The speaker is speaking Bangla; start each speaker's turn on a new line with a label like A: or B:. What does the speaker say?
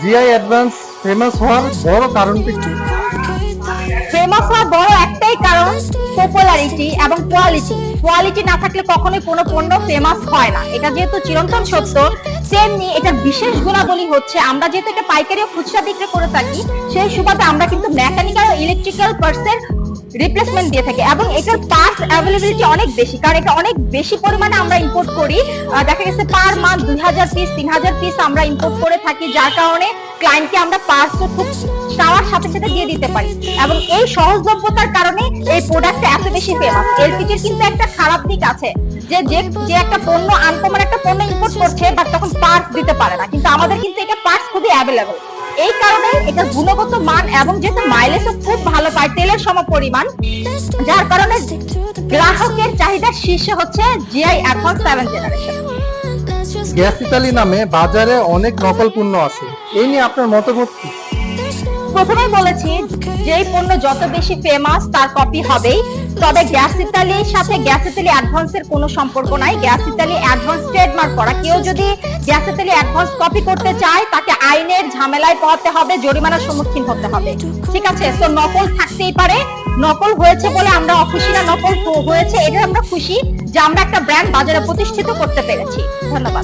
A: জিআই অ্যাডভান্স ফেমাস হওয়ার বড় কারণটি কি?
B: ফেমাস হওয়ার বড় একটাই কারণ পপুলারিটি এবং কোয়ালিটি কোয়ালিটি না থাকলে কখনোই কোনো পণ্য ফেমাস হয় না। এটা যেহেতু চিরন্তন সত্য, তেমনি এটা বিশেষ গুণাবলী হচ্ছে। আমরা যেহেতু এটা পাইকারি ও খুচরা বিক্রি করে থাকি, সেই সুবাদে আমরা কিন্তু মেকানিক্যাল ও ইলেকট্রিক্যাল পার্টসের রিপ্লেসমেন্ট দিয়ে থাকি এবং এটার পার্টস অ্যাভেলেবিলিটি অনেক বেশি, কারণ এটা অনেক বেশি পরিমাণে আমরা ইম্পোর্ট করি। দেখা গেছে পার মান্থ দুই হাজার পিস তিন হাজার পিস আমরা ইম্পোর্ট করে থাকি, যার কারণে ক্লায়েন্টকে আমরা পার্টস খুব চাওয়ার সাথে সাথে দিয়ে দিতে পারি। এবং এই সহজলভ্যতার কারণে এই প্রোডাক্টটা এত বেশি ফেমাস এলপিজির কিন্তু একটা খারাপ দিক আছে, যে যে যে একটা পণ্য আনকমন একটা পণ্য ইম্পোর্ট করছে বাট তখন পার্টস দিতে পারে না। কিন্তু আমাদের কিন্তু এটা পার্টস খুবই অ্যাভেলেবল এই কারণে এটা গুণগত মান এবং যেহেতু মাইলেজও খুব ভালো পায় তেলের সম পরিমাণ যার কারণে গ্রাহকের চাহিদা শীর্ষে হচ্ছে জিআই এখন সেভেন জেনারেশন
A: গ্যাস ইতালি নামে বাজারে অনেক নকল পণ্য আছে। এই নিয়ে আপনার মতামত কি?
B: প্রথমেই বলেছি, যেই পণ্য যত বেশি ফেমাস তার কপি হবেই। তবে গ্যাস ইতালির সাথে, গ্যাস ইতালি অ্যাডভান্সের কোনো সম্পর্ক নাই। গ্যাস ইতালি অ্যাডভান্স ট্রেডমার্ক করা। কেউ যদি গ্যাস ইতালি অ্যাডভান্স কপি করতে চায়, তাকে আইনের ঝামেলায় পড়তে হবে, জরিমানার সম্মুখীন হতে হবে। ঠিক আছে? তো নকল থাকতেই পারে। নকল হয়েছে বলে আমরা অখুশি না নকল হয়েছে এটা আমরা খুশি যে আমরা একটা ব্র্যান্ড বাজারে প্রতিষ্ঠিত করতে পেরেছি। ধন্যবাদ।